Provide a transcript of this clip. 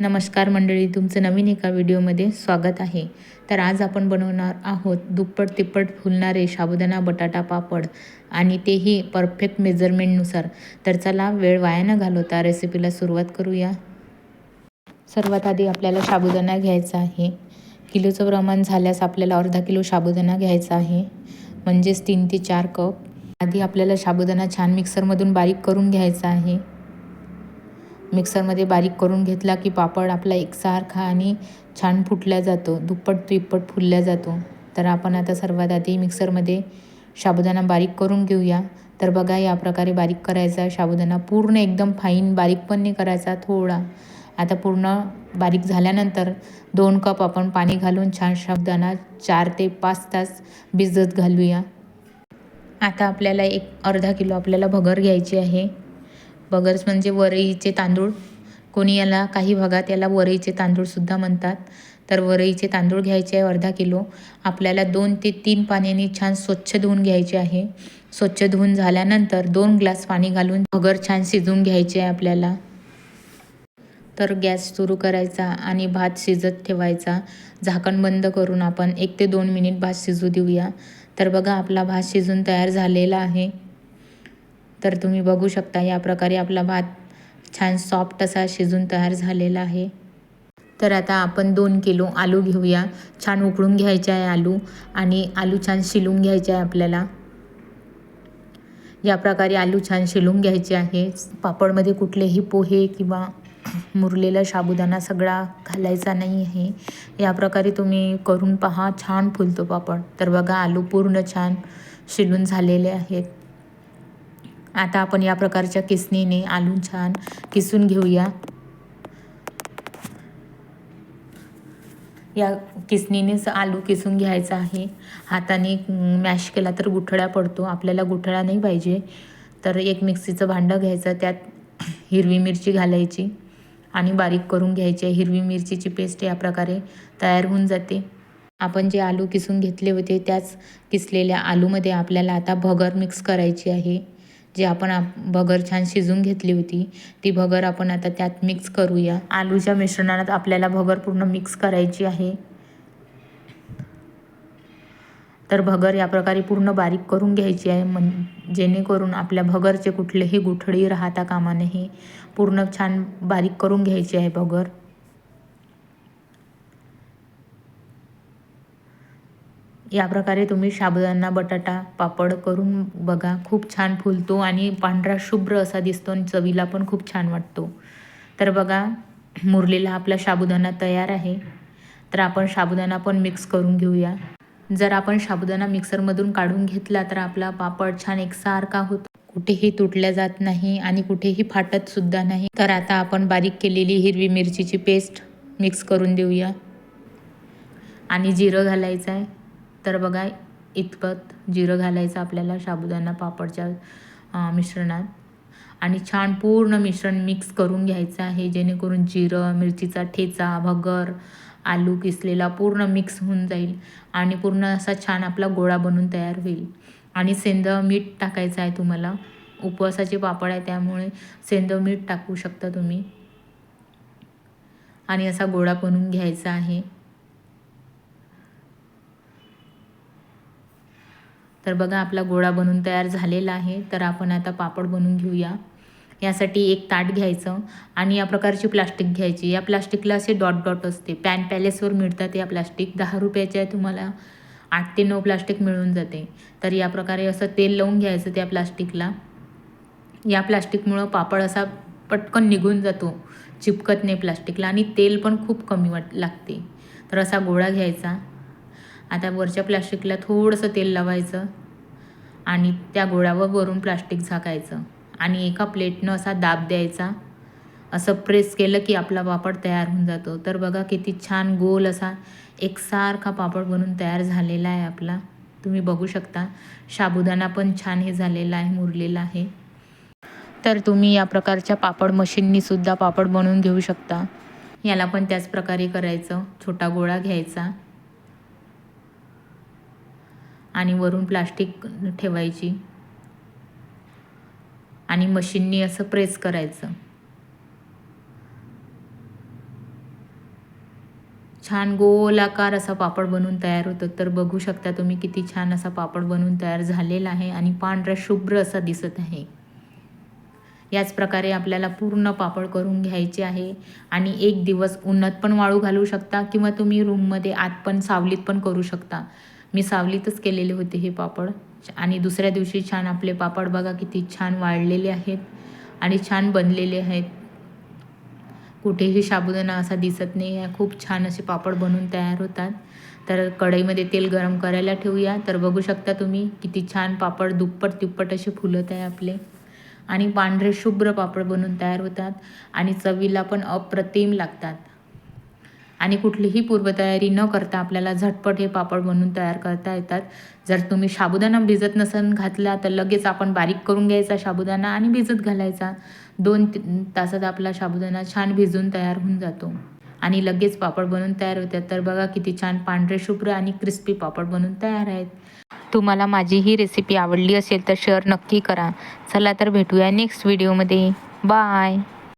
नमस्कार मंडळी तुमचं नवीन एका व्हिडिओमध्ये स्वागत आहे. तर आज आपण बनवणार आहोत दुप्पट तिप्पट फुलणारे साबुदाणा बटाटा पापड आणि तेही परफेक्ट मेजरमेंटनुसार. तर चला वेळ वाया न घालवता रेसिपीला सुरुवात करूया. सर्वात आधी आपल्याला साबुदाणा घ्यायचा आहे. किलोचं प्रमाण झाल्यास आपल्याला अर्धा किलो साबुदाणा घ्यायचा आहे. म्हणजेच तीन ते चार कप. आधी आपल्याला साबुदाणा छान मिक्सरमधून बारीक करून घ्यायचा आहे. मिक्सरमध्ये बारीक करून घेतला की पापड आपला एकसारखा आणि छान फुटला जातो. दुप्पट तिप्पट फुलला जातो. तर आपण आता सर्वात आधी मिक्सरमध्ये साबुदाणा बारीक करून घेऊया. तर बघा या प्रकारे बारीक करायचा. साबुदाणा पूर्ण एकदम फाईन बारीक पण नाही करायचा थोडा. आता पूर्ण बारीक झाल्यानंतर दोन कप आपण पाणी घालून छान साबुदाणा चार ते पाच तास भिजत घालूया. आता आपल्याला एक अर्धा किलो आपल्याला भगर घ्यायची आहे. बगर्स म्हणजे वरईचे तांदूळ. कोणी याला काही भागात याला वरईचे तांदूळसुद्धा म्हणतात. तर वरईचे तांदूळ घ्यायचे आहे अर्धा किलो. आपल्याला दोन ते तीन पाण्याने छान स्वच्छ धुवून घ्यायचे आहे. स्वच्छ धुवून झाल्यानंतर दोन ग्लास पाणी घालून भगर छान शिजवून घ्यायचे आहे आपल्याला. तर गॅस सुरू करायचा आणि भात शिजत ठेवायचा. झाकण बंद करून आपण एक ते दोन मिनिट भात शिजू देऊया. तर बघा आपला भात शिजून तयार झालेला आहे. तर तुम्ही बघू शकता या प्रकारे आपला भात छान सॉफ्ट असा शिजून तयार झालेला आहे. तर आता आपण दोन किलो आलू घेऊया. छान उकळून घ्यायचे आहे आलू आणि आलू छान शिलून घ्यायचे आहे आपल्याला. या प्रकारे आलू छान शिलून घ्यायचे आहे. पापडमध्ये कुठलेही पोहे किंवा मुरलेला साबुदाणा सगळा घालायचा नाही आहे. या प्रकारे तुम्ही करून पहा. छान फुलतो पापड. तर बघा आलू पूर्ण छान शिलून झालेले आहेत. आता आपण या प्रकारच्या किसणीने आलू छान किसून घेऊया. या किसणीनेच आलू किसून घ्यायचा आहे. हाताने मॅश केला तर गुठळ्या पडतो. आपल्याला गुठळ्या नाही पाहिजे. तर एक मिक्सीचं भांडं घ्यायचं त्यात हिरवी मिरची घालायची आणि बारीक करून घ्यायची. हिरवी मिरचीची पेस्ट या प्रकारे तयार होऊन जाते. आपण जे आलू किसून घेतले होते त्याच किसलेल्या आलूमध्ये आपल्याला आता भगर मिक्स करायची आहे. जे आपण आप भगर छान शिजून घेतली होती ती भगर आपण आता त्यात मिक्स करूया. आलूच्या मिश्रणात आपल्याला भगर पूर्ण मिक्स करायची आहे. तर भगर या प्रकारे पूर्ण बारीक करून घ्यायची आहे म्हण जेणेकरून आपल्या भगरचे कुठलेही गुठळी राहता कामा नये. पूर्ण छान बारीक करून घ्यायची आहे भगर. या प्रकारे तुम्ही साबुदाणा बटाटा पापड करून बघा. खूप छान फुलतो आणि पांढरा शुभ्र असा दिसतो आणि चवीला पण खूप छान वाटतो. तर बघा मुरलेला आपला साबुदाणा तयार आहे. तर आपण साबुदाणा पण मिक्स करून घेऊया. जर आपण साबुदाणा मिक्सरमधून काढून घेतला तर आपला पापड छान एकसारखा होतो. कुठेही तुटल्या जात नाही आणि कुठेही फाटत सुद्धा नाही. तर आता आपण बारीक केलेली हिरवी मिरचीची पेस्ट मिक्स करून देऊया. आणि जिरं घालायचं आहे. तर बघा इतपत जिरं घालायचं आपल्याला साबुदाणा पापडच्या मिश्रणात. आणि छान पूर्ण मिश्रण मिक्स करून घ्यायचं आहे जेणेकरून जिरं मिरचीचा ठेचा भगर आलू किसलेला पूर्ण मिक्स होऊन जाईल आणि पूर्ण असा छान आपला गोळा बनून तयार होईल. आणि सेंदव मीठ टाकायचं आहे तुम्हाला. उपवासाचे पापड आहे त्यामुळे सेंदव मीठ टाकू शकता तुम्ही. आणि असा गोळा बनवून घ्यायचा आहे. तर बघा आपला गोळा बनून तयार झालेला आहे. तर आपण आता पापड बनवून घेऊया. यासाठी एक ताट घ्यायचं आणि या प्रकारची प्लास्टिक घ्यायची. या प्लास्टिकला असे डॉट डॉट असते. पॅन पॅलेसवर मिळतात या प्लास्टिक. दहा रुपयाचे आहे तुम्हाला आठ ते नऊ प्लास्टिक मिळून जाते. तर या प्रकारे असं तेल लावून घ्यायचं त्या प्लास्टिकला. या प्लास्टिकमुळं पापड असा पटकन निघून जातो चिपकत नाही प्लास्टिकला आणि तेल पण खूप कमी वाट लागते. तर असा गोळा घ्यायचा. आता वरच्या प्लास्टिकला थोडंसं तेल लावायचं आणि त्या गोळ्यावर वरून प्लास्टिक झाकायचं आणि एका प्लेटनं असा दाब द्यायचा. असं प्रेस केलं की आपला पापड तयार होऊन जातो. तर बघा किती छान गोल असा एकसारखा पापड बनून तयार झालेला आहे आपला. तुम्ही बघू शकता. साबुदाणा पण छान हे झालेला आहे मुरलेला आहे. तर तुम्ही या प्रकारच्या पापड मशीननीसुद्धा पापड बनवून घेऊ शकता. याला पण त्याच प्रकारे करायचं. छोटा गोळा घ्यायचा. आणि वरून प्लास्टिक ठेवायची. आणि मशीननी असं प्रेस करायचं. छान गोलाकार असा पापड बनवून तयार होतो. तर बघू शकता तुम्ही किती छान असा पापड बनवून तयार झालेला आहे आणि पांढरा शुभ्र असा दिसत आहे. याच प्रकारे आपल्याला पूर्ण पापड करून घ्यायचे आहे. आणि एक दिवस उन्हात पण वाळू घालू शकता किंवा तुम्ही रूममध्ये आत पण सावलीत पण करू शकता. मी सावलीतच केलेले होते हे पापड. आणि दुसऱ्या दिवशी छान आपले पापड बघा किती छान वाळलेले आहेत आणि छान बनलेले आहेत. कुठेही साबुदाणा असा दिसत नाही आहे. खूप छान असे पापड बनवून तयार होतात. तर कढईमध्ये तेल गरम करायला ठेवूया. तर बघू शकता तुम्ही किती छान पापड दुप्पट तिप्पट असे फुलत आहे आपले. आणि पांढरे शुभ्र पापड बनून तयार होतात. आणि चवीला पण अप्रतिम लागतात. आणि कुठलीही पूर्वतयारी न करता आपल्याला झटपट हे पापड बनवून तयार करता येतात. जर तुम्ही साबुदाणा भिजत नसन घातला तर लगेच आपण बारीक करून घ्यायचा साबुदाणा आणि भिजत घालायचा. दोन तासात आपला साबुदाणा छान भिजून तयार होऊन जातो. आणि लगेच पापड बनवून तयार होतात. तर बघा किती छान पांढरे शुभ्र आणि क्रिस्पी पापड बनवून तयार आहेत. तुम्हाला माझी ही रेसिपी आवडली असेल तर शेअर नक्की करा. चला तर भेटूया नेक्स्ट व्हिडिओमध्ये बाय